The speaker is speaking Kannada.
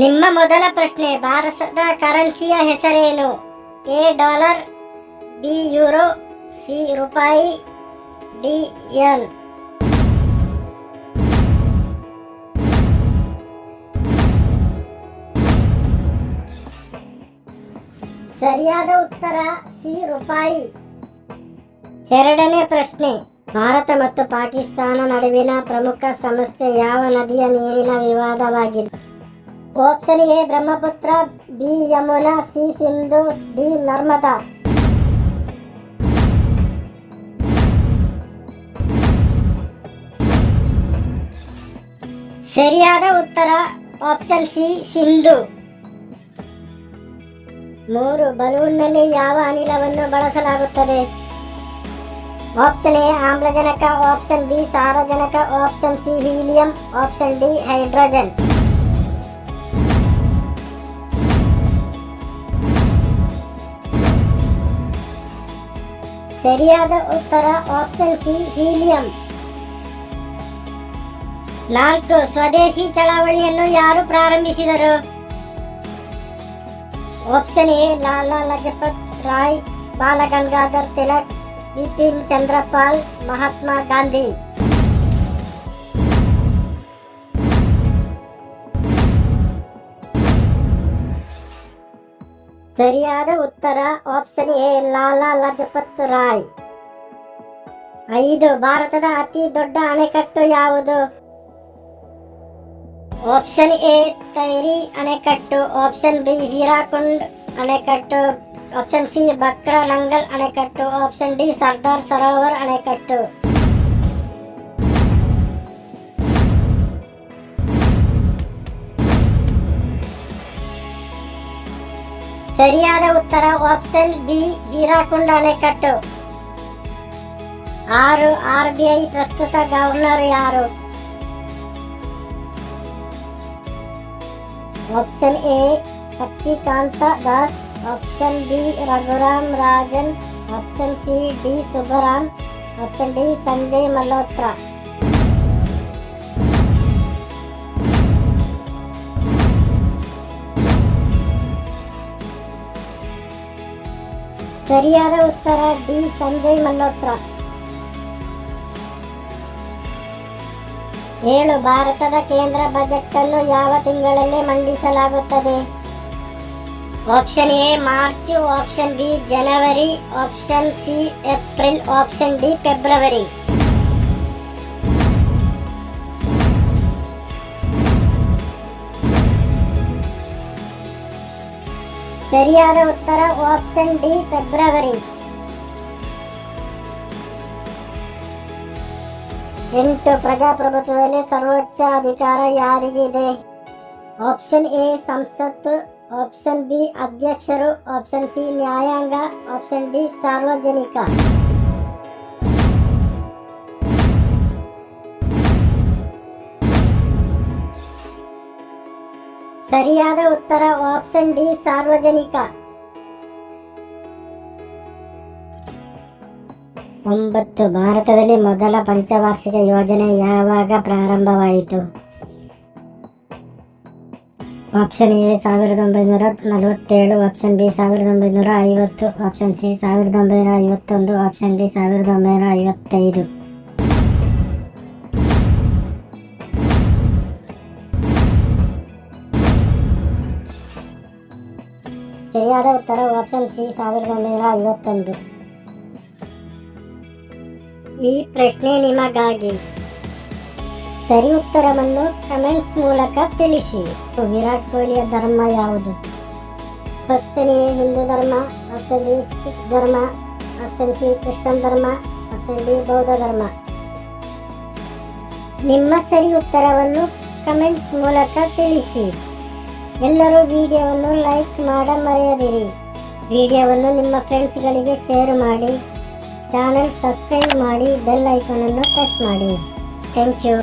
ನಿಮ್ಮ ಮೊದಲ ಪ್ರಶ್ನೆ, ಭಾರತದ ಕರೆನ್ಸಿಯ ಹೆಸರೇನು? A dollar, B euro, C ರೂಪಾಯಿ, ಡಿ ಎನ್ ಸರಿಯಾದ ಉತ್ತರ, ಸಿ ರೂಪಾಯಿ. ಎರಡನೇ ಪ್ರಶ್ನೆ, ಭಾರತ ಮತ್ತು ಪಾಕಿಸ್ತಾನ ನಡುವಿನ ಪ್ರಮುಖ ಸಮಸ್ಯೆ ಯಾವ ನದಿಯ ನೀರಿನ ವಿವಾದವಾಗಿದೆ? Option A Brahmaputra B Yamuna C Sindhu D Narmada. ಸರಿಯಾದ ಉತ್ತರ ಆಪ್ಷನ್ ಸಿ ಸಿಂಧು. ಮೂರು, ಬಲೂನ್ನಲ್ಲಿ ಯಾವ ಅನಿಲವನ್ನು ಬಳಸಲಾಗುತ್ತದೆ? ಆಪ್ಷನ್ ಎ, ಆಮ್ಲಜನಕ, ಆಪ್ಷನ್ ಬಿ, ಸಾರಜನಕ, option C, helium, option D, hydrogen. ಸರಿಯಾದ ಉತ್ತರ ಆಪ್ಷನ್ ಸಿ ಹೀಲಿಯಂ ನಾಲ್ಕು, ಸ್ವದೇಶಿ ಚಳವಳಿಯನ್ನು ಯಾರು ಪ್ರಾರಂಭಿಸಿದರು? ಆಪ್ಷನ್ ಎ ಲಾಲಾ ಲಜಪತ್ ರಾಯ್ ಬಾಲಗಂಗಾಧರ್ ತಿಲಕ್ ಬಿಪಿನ್ ಚಂದ್ರಪಾಲ್ ಮಹಾತ್ಮ ಗಾಂಧಿ ಸರಿಯಾದ ಉತ್ತರ ಆಪ್ಷನ್ ಎ ಲಾಲಾ ಲಜಪತ್ ರಾಯ್. ಐದು, ಭಾರತದ ಅತಿ ದೊಡ್ಡ ಅಣೆಕಟ್ಟು ಯಾವುದು? ಆಪ್ಷನ್ ಎ ತೈರಿ ಅಣೆಕಟ್ಟು ಆಪ್ಷನ್ ಬಿ ಹೀರಾಕುಂಡ್ ಅಣೆಕಟ್ಟು ಆಪ್ಷನ್ ಸಿ ಬಕ್ರಲಂಗಲ್ ಅಣೆಕಟ್ಟು ಆಪ್ಷನ್ ಡಿ ಸರ್ದಾರ್ ಸರೋವರ್ ಅಣೆಕಟ್ಟು. ಸರಿಯಾದ ಉತ್ತರ ಆಪ್ಷನ್ ಬಿ ಹೀರಾಕುಂಡ್ ಅಣೆಕಟ್ಟು ಆರು ಆರ್ ಬಿ ಐ ಪ್ರಸ್ತುತ ಗವರ್ನರ್ ಯಾರು option A Shaktikanta Das option B Raghuram Rajan option C D Subbaram option D Sanjay Malhotra ಸರಿಯಾದ ಉತ್ತರ ಡಿ ಸಂಜಯ್ ಮಲ್ಹೋತ್ರ. ಏಳು, ಭಾರತದ ಕೇಂದ್ರ ಬಜೆಟ್ ಅನ್ನು ಯಾವ ತಿಂಗಳಲ್ಲಿ ಮಂಡಿಸಲಾಗುತ್ತದೆ? Option A, March, option B, January, option C, April, option D, February. ಸರಿಯಾದ ಉತ್ತರ ಆಪ್ಷನ್ ಡಿ ಫೆಬ್ರವರಿ ಎಂಟು ಪ್ರಜಾಪ್ರಭುತ್ವದಲ್ಲಿ ಸರ್ವೋಚ್ಚ ಅಧಿಕಾರ ಯಾರಿಗಿದೆ? ಆಪ್ಷನ್ ಎ ಸಂಸತ್ತು. ಆಪ್ಷನ್ ಬಿ ಅಧ್ಯಕ್ಷರು. ಆಪ್ಷನ್ ಸಿ ನ್ಯಾಯಾಂಗ. ಆಪ್ಷನ್ ಡಿ ಸಾರ್ವಜನಿಕ. ಸರಿಯಾದ ಉತ್ತರ ಆಪ್ಷನ್ ಡಿ, ಸಾರ್ವಜನಿಕ. ಒಂಬತ್ತು, ಭಾರತದಲ್ಲಿ ಮೊದಲ ಪಂಚವಾರ್ಷಿಕ ಯೋಜನೆ ಯಾವಾಗ ಪ್ರಾರಂಭವಾಯಿತು? ಆಪ್ಷನ್ ಎ, ಸಾವಿರದ ಒಂಬೈನೂರ ನಲವತ್ತೇಳು. ಆಪ್ಷನ್ ಬಿ, ಸಾವಿರದ ಒಂಬೈನೂರ ಐವತ್ತು. ಆಪ್ಷನ್ ಸಿ, ಸಾವಿರದ ಒಂಬೈನೂರ ಐವತ್ತೊಂದು. ಆಪ್ಷನ್ ಡಿ, ಸಾವಿರದ ಒಂಬೈನೂರ ಐವತ್ತೈದು. ಸರಿಯಾದ ಉತ್ತರ ಆಪ್ಷನ್ ಸಿ ಸಾವಿರದ ಒಂಬೈನೂರ ಐವತ್ತೊಂದು. ಈ ಪ್ರಶ್ನೆ ನಿಮಗಾಗಿ. ಸರಿ ಉತ್ತರವನ್ನು ಕಮೆಂಟ್ಸ್ ಮೂಲಕ ತಿಳಿಸಿ. ವಿರಾಟ್ ಕೊಹ್ಲಿಯ ಧರ್ಮ ಯಾವುದು? ಆಪ್ಷನ್ ಎ ಹಿಂದೂ ಧರ್ಮ ಆಪ್ಷನ್ ಬಿ ಸಿಖ್ ಧರ್ಮ ಆಪ್ಷನ್ ಸಿ ಕ್ರಿಶ್ಚಿಯನ್ ಧರ್ಮ ಆಪ್ಷನ್ ಡಿ ಬೌದ್ಧ ಧರ್ಮ. ನಿಮ್ಮ ಸರಿ ಉತ್ತರವನ್ನು ಕಮೆಂಟ್ಸ್ ಮೂಲಕ ತಿಳಿಸಿ. ಎಲ್ಲರೂ ವಿಡಿಯೋವನ್ನು ಲೈಕ್ ಮಾಡ ಮರೆಯದಿರಿ. ವಿಡಿಯೋವನ್ನು ನಿಮ್ಮ ಫ್ರೆಂಡ್ಸ್ಗಳಿಗೆ ಶೇರ್ ಮಾಡಿ. ಚಾನೆಲ್ ಸಬ್ಸ್ಕ್ರೈಬ್ ಮಾಡಿ, ಬೆಲ್ ಐಕಾನನ್ನು ಪ್ರೆಸ್ ಮಾಡಿ. Thank you.